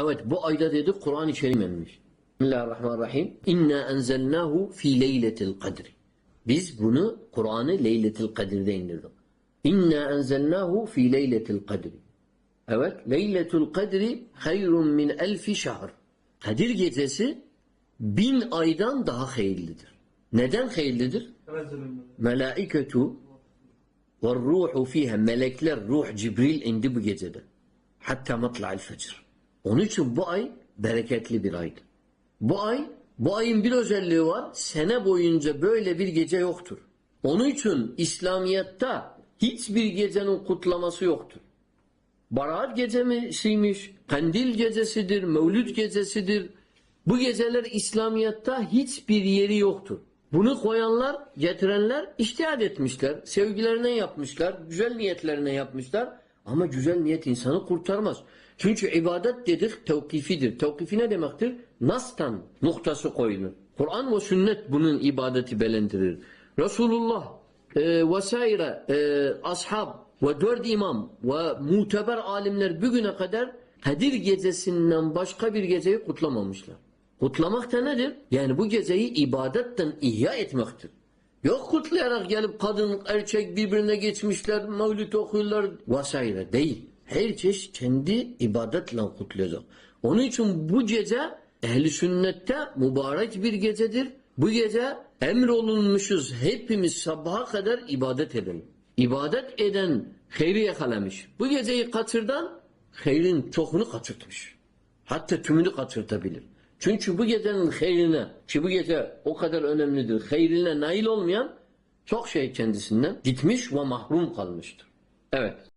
Evet bu ayda dedi Kur'an-ı Kerim inmiş. Bismillahirrahmanirrahim. İnna enzelnahu fi leyletil kadri. Biz bunu Kur'an'ı Leyletil Kadir'de indirdik. İnna enzelnahu fi leyletil kadri. Evet. Leyletul kadri hayrun min elfi şahr. Kadir gecesi bin aydan daha hayırlıdır. Neden hayırlıdır? Melaiketu ve ruhu fiha melekler ruh Cibril indi bu gecede. Hatta matla'il fecr. Onun için bu ay bereketli bir aydı. Bu ay bu ayın bir özelliği var. Sene boyunca böyle bir gece yoktur. Onun için İslamiyet'te hiçbir gecenin kutlaması yoktur. Barat gecesiymiş, kandil gecesidir, mevlüt gecesidir. Bu geceler İslamiyet'te hiçbir yeri yoktur. Bunu koyanlar, getirenler iştihad etmişler. Sevgilerine yapmışlar, güzel niyetlerine yapmışlar. Ama güzel niyet insanı kurtarmaz. Çünkü ibadet dedik tevkifidir. Tevkifi ne demektir? Nas'tan noktası koyulur. Kur'an ve sünnet bunun ibadeti belendirir. Resulullah e, vesaire e, ashab ve dört imam ve muteber alimler bugüne kadar Kadir gecesinden başka bir geceyi kutlamamışlar. Kutlamak da nedir? Yani bu geceyi ibadetten ihya etmektir. Yok kutlayarak gelip kadın erkek birbirine geçmişler, mevlüt okuyorlar vesaire değil. Her çeşit kendi ibadetle kutlayacak. Onun için bu gece ehli sünnette mübarek bir gecedir. Bu gece emrolunmuşuz hepimiz sabaha kadar ibadet edelim. İbadet eden hayri yakalamış. Bu geceyi kaçırdan hayrin çokunu kaçırtmış. Hatta tümünü kaçırtabilir. Çünkü bu gecenin hayrine ki bu gece o kadar önemlidir. Hayrine nail olmayan çok şey kendisinden gitmiş ve mahrum kalmıştır. Evet.